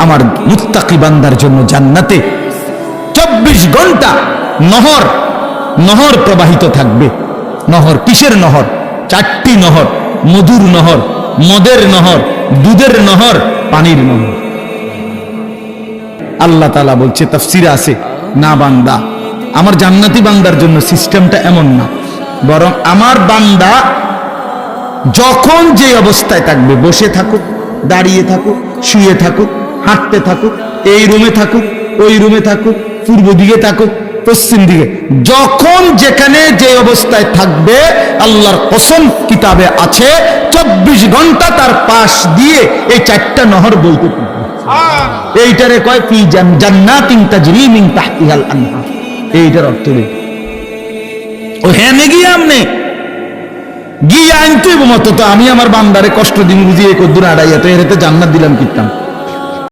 আমার মুত্তাকি বান্দার জন্য জান্নাতে চব্বিশ ঘণ্টা নহর নহর প্রবাহিত থাকবে। নহর কিসের নহর? চারটি নহর, মধুর নহর, মদের নহর, দুধের নহর, পানির নহর। আল্লাহ তালা বলছে, তাফসিরে আছে, না বান্দা, আমার জান্নাতি বান্দার জন্য সিস্টেমটা এমন না। বরং আমার বান্দা যখন যে অবস্থায় থাকবে, বসে থাকুক, দাঁড়িয়ে থাকুক, শুয়ে থাকুক হাঁটতে থাকুক, এই রুমে থাকুক, ওই রুমে থাকুক, পূর্ব দিকে থাকুক, পশ্চিম দিকে। যখন যেখানে যে অবস্থায় থাকবে, আল্লাহর কসম কিতাবে আছে, চব্বিশ ঘণ্টা তার পাশ দিয়ে এই চারটা নহর থাকবে। এইটারে কয় কি জান, জান্নাতিন তাজরি মিন তাহতিহাল আনহার। এইটার অর্থ ও হ্যাঁ গিয়ে আমনে। গিয়ে আনতে মতো তো, আমি আমার বান্দারে কষ্ট দিন বুঝিয়ে কদ্দুর আড়াইয়া তো এর জান্নাত দিলাম কিতাম।